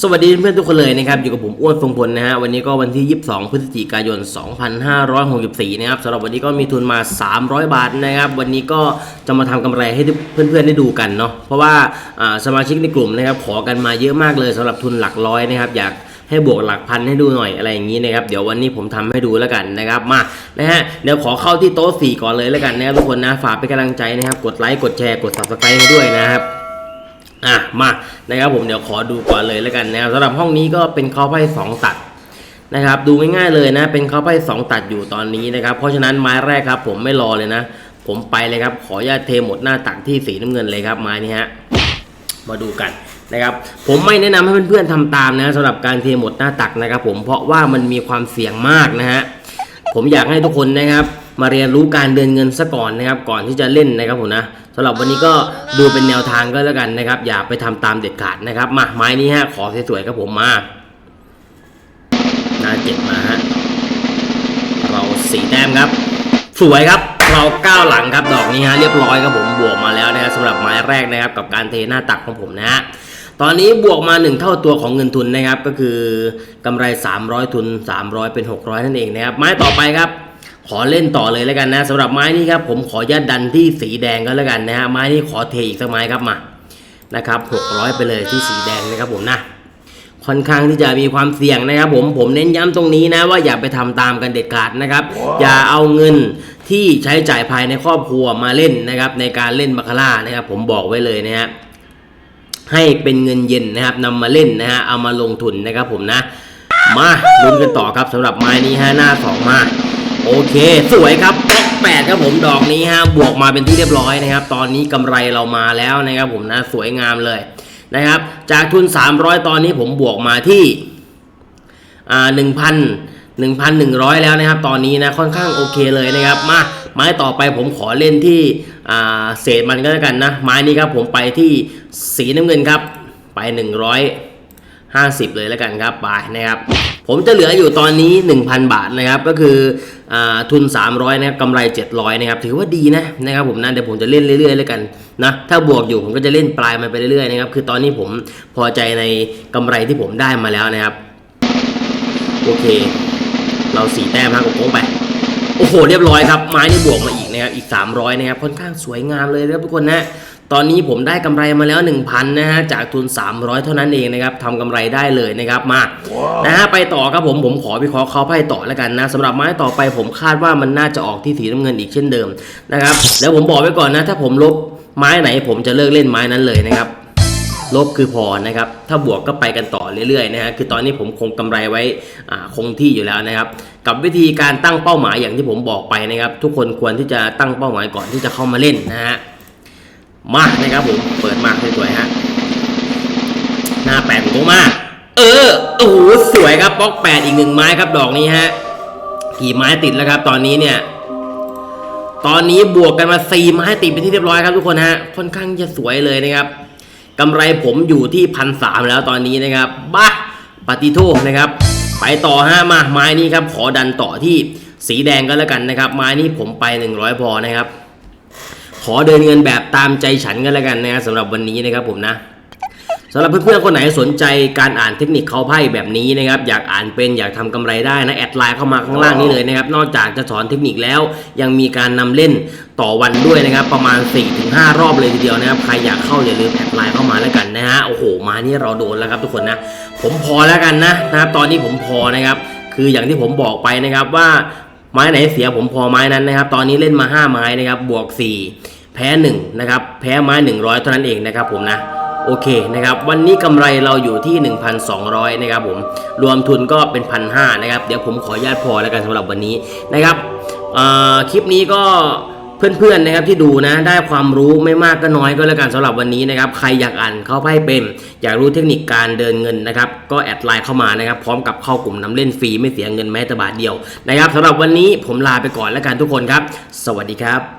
สวัสดีเพื่อนทุกคนเลยนะครับอยู่กับผมอ้วนทรงพลนะฮะวันนี้ก็วันที่ 22 พฤศจิกายน 2564 นะครับสำหรับวันนี้ก็มีทุนมา 300 บาทนะครับวันนี้ก็จะมาทำกำไรให้เพื่อนๆได้ดูกันเนาะเพราะว่าสมาชิกในกลุ่มนะครับขอกันมาเยอะมากเลยสำหรับทุนหลักร้อยนะครับอยากให้บวกหลักพันให้ดูหน่อยอะไรอย่างนี้นะครับเดี๋ยววันนี้ผมทำให้ดูแล้วกันนะครับมานะฮะเดี๋ยวขอเข้าที่โต๊ะ4ก่อนเลยแล้วกันนะครับทุกคนนะฝากเป็นกำลังใจนะครับกดไลค์กดแชร์กด subscribe ให้ด้วยนะครับ อะมานะครับผมเดี๋ยวขอดูก่อนเลยแล้วกันนะครับสำหรับห้องนี้ก็เป็นเขาไพ่สองตัดนะครับดูง่ายๆเลยนะ เป็นเขาไพ่สองตัดอยู่ตอนนี้นะครับ เพราะฉะนั้นไม้แรกครับ ผมไม่รอเลยนะ ผมไปเลยครับ ขอญาตเทหมดหน้าตักที่สีน้ำเงินเลยครับไม้นี้ฮะมาดูกันนะครับ ผมไม่แนะนำให้เพื่อนๆทำตามนะสำหรับการเทหมดหน้าตักนะครับ ผมเพราะว่ามันมีความเสี่ยงมากนะฮะผมอยากให้ทุกคนนะครับ มาเรียนรู้การเดินเงินซะก่อนนะครับ ก่อนที่จะเล่นนะครับผมนะสำหรับวันนี้ก็ดูเป็นแนวทางก็แล้วกันนะครับ อย่าไปทำตามเด็ดขาดนะครับมาไม้นี้ฮะขอสวยๆครับผมมาหน้าเจ็ดมาฮะเราสีแต้มครับ สวยครับเราก้าวหลังครับดอกนี้ฮะเรียบร้อยครับผมบวกมาแล้วนะครับสำหรับไม้แรกนะครับ กับการเทหน้าตักของผมนะฮะตอนนี้บวกมา 1 เท่าตัวของเงินทุนนะครับ ก็คือกำไร 300 ทุน 300 เป็น 600 นั่นเองนะครับ ไม้ต่อไปครับ ขอเล่นต่อเลยแล้วกันนะสำหรับไม้นี้ครับผมขอยัดดันที่สีแดงก็แล้วกันนะฮะไม้นี้ขอเทอีกสักไม้ครับมานะครับ600 ไปเลยที่สีแดงนะครับผมนะค่อนข้างที่จะมีความเสี่ยงนะครับ ผมผมเน้นย้ำตรงนี้นะว่าอย่าไปทำตามกันเด็ดขาดนะครับ อย่าเอาเงินที่ใช้จ่ายภายในครอบครัวมาเล่นนะครับ ในการเล่นบาคาร่านะครับ ผมบอกไว้เลยนะฮะให้เป็นเงินเย็นนะครับนำมาเล่นนะฮะเอามาลงทุนนะครับ ผมนะ มาลุ้นกันต่อครับสำหรับไม้นี้ฮะหน้าสองมา โอเค สวยครับบล็อกแปดครับผมดอกนี้ฮะบวกมาเป็นที่เรียบร้อยนะครับ ตอนนี้กำไรเรามาแล้วนะครับผมนะสวยงามเลยนะครับ จากทุน 300 ตอนนี้ผมบวกมาที่อ่าหนึ่งพันหนึ่งพันหนึ่งร้อยแล้วนะครับ ตอนนี้นะค่อนข้างโอเคเลยนะครับ มาไม้ต่อไปผมขอเล่นที่อ่าเศษมันก็แล้วกันนะ ไม้นี้ครับผมไปที่สีน้ำเงินครับไป100 50 เลยแล้วกันครับบายนะครับผมจะเหลืออยู่ตอนนี้ 1,000 บาทนะครับก็คืออทุน 300นะครับกำไร 700นะครับถือว่าดีนะนะครับผมนะเดี๋ยวผมจะเล่นเรื่อยๆแล้วกันนะถ้าบวกอยู่ผมก็จะเล่นปลายมันไปเรื่อยๆนะครับคือตอนนี้ผมพอใจในกำไรที่ผมได้มาแล้วนะครับโอเค เราสีแต้มฮะกโค้งไปโอ้โหเรียบร้อยครับไม้นี่บวกมาอีกนะครับอีก 300นะครับค่อนข้างสวยงามเลยนะครับทุกคนนะ ตอนนี้ผมได้กำไรมาแล้ว 1,000นะฮะจากทุน 300 เท่านั้นเองนะครับทำกำไรได้เลยนะครับมานะฮะไปต่อครับผมผมขอวิเคราะห์เขาไพ่ต่อแล้วกันนะสำหรับไม้ต่อไปผมคาดว่ามันน่าจะออกที่สีน้ำเงินอีกเช่นเดิมนะครับแล้วผมบอกไว้ก่อนนะ ถ้าผมลบไม้ไหน ผมจะเลิกเล่นไม้นั้นเลยนะครับลบคือพอนะครับ ถ้าบวกก็ไปกันต่อเรื่อยๆนะฮะ คือตอนนี้ผมคงกำไรไว้อ่าคงที่อยู่แล้วนะครับ กับวิธีการตั้งเป้าหมายอย่างที่ผมบอกไปนะครับ ทุกคนควรที่จะตั้งเป้าหมายก่อนที่จะเข้ามาเล่นนะฮะ มากนะครับผม เปิดมากสวยๆฮะ หน้าแปดผมมาก เออ โอ้โห สวยครับบล็อกแปดอีกหนึ่งไม้ครับดอกนี้ฮะ กี่ไม้ติดแล้วครับ ตอนนี้เนี่ย ตอนนี้บวกกันมาสี่ไม้ติดเป็นที่เรียบร้อยครับทุกคนฮะ ค่อนข้างจะสวยเลยนะครับกำไรผมอยู่ที่พันสามแล้วตอนนี้นะครับบ้าปฏิโทษนะครับ ไปต่อฮะมาไม้นี้ครับ ขอดันต่อที่สีแดงก็แล้วกันนะครับ ไม้นี้ผมไป 100 พอนะครับ อเดินเงินแบบตามใจฉันก็แล้วกันนะครับสำหรับวันนี้นะครับผมนะสำหรับเพื่อนๆคนไหนสนใจการอ่านเทคนิคเขาไพ่แบบนี้นะครับอยากอ่านเป็นอยากทำกำไรได้นะแอดไลน์เข้ามาข้างล่างนี้เลยนะครับ นอกจากจะสอนเทคนิคแล้วยังมีการนำเล่นต่อวันด้วยนะครับ ประมาณ 4-5 รอบเลยทีเดียวนะครับ ใครอยากเข้าอย่าลืมแอดไลน์เข้ามาแล้วกันนะฮะโอ้โหมานี่เราโดนแล้วครับทุกคนนะ ผมพอแล้วกันนะนะครับตอนนี้ผมพอนะครับ คืออย่างที่ผมบอกไปนะครับว่าไม้ไหนเสียผมพอไม้นั้นนะครับ ตอนนี้เล่นมา 5 ไม้นะครับบวก 4 แพ้1นะครับแพ้ไม้ 100 เท่านั้นเองนะครับผมนะโอเคนะครับวันนี้กำไรเราอยู่ที่ 1,200นะครับผมรวมทุนก็เป็น1,500นะครับเดี๋ยวผมขออนุญาตพอแล้วกันสำหรับวันนี้นะครับคลิปนี้ก็เพื่อนๆนะครับที่ดูนะได้ความรู้ไม่มากก็น้อยก็แล้วกันสำหรับวันนี้นะครับใครอยากอ่านเข้าไพ่เป็นอยากรู้เทคนิคการเดินเงินนะครับก็แอดไลน์เข้ามานะครับพร้อมกับเข้ากลุ่มน้ำเล่นฟรีไม่เสียเงินแม้แต่บาทเดียวนะครับสำหรับวันนี้ผมลาไปก่อนแล้วกันทุกคนครับ สวัสดีครับ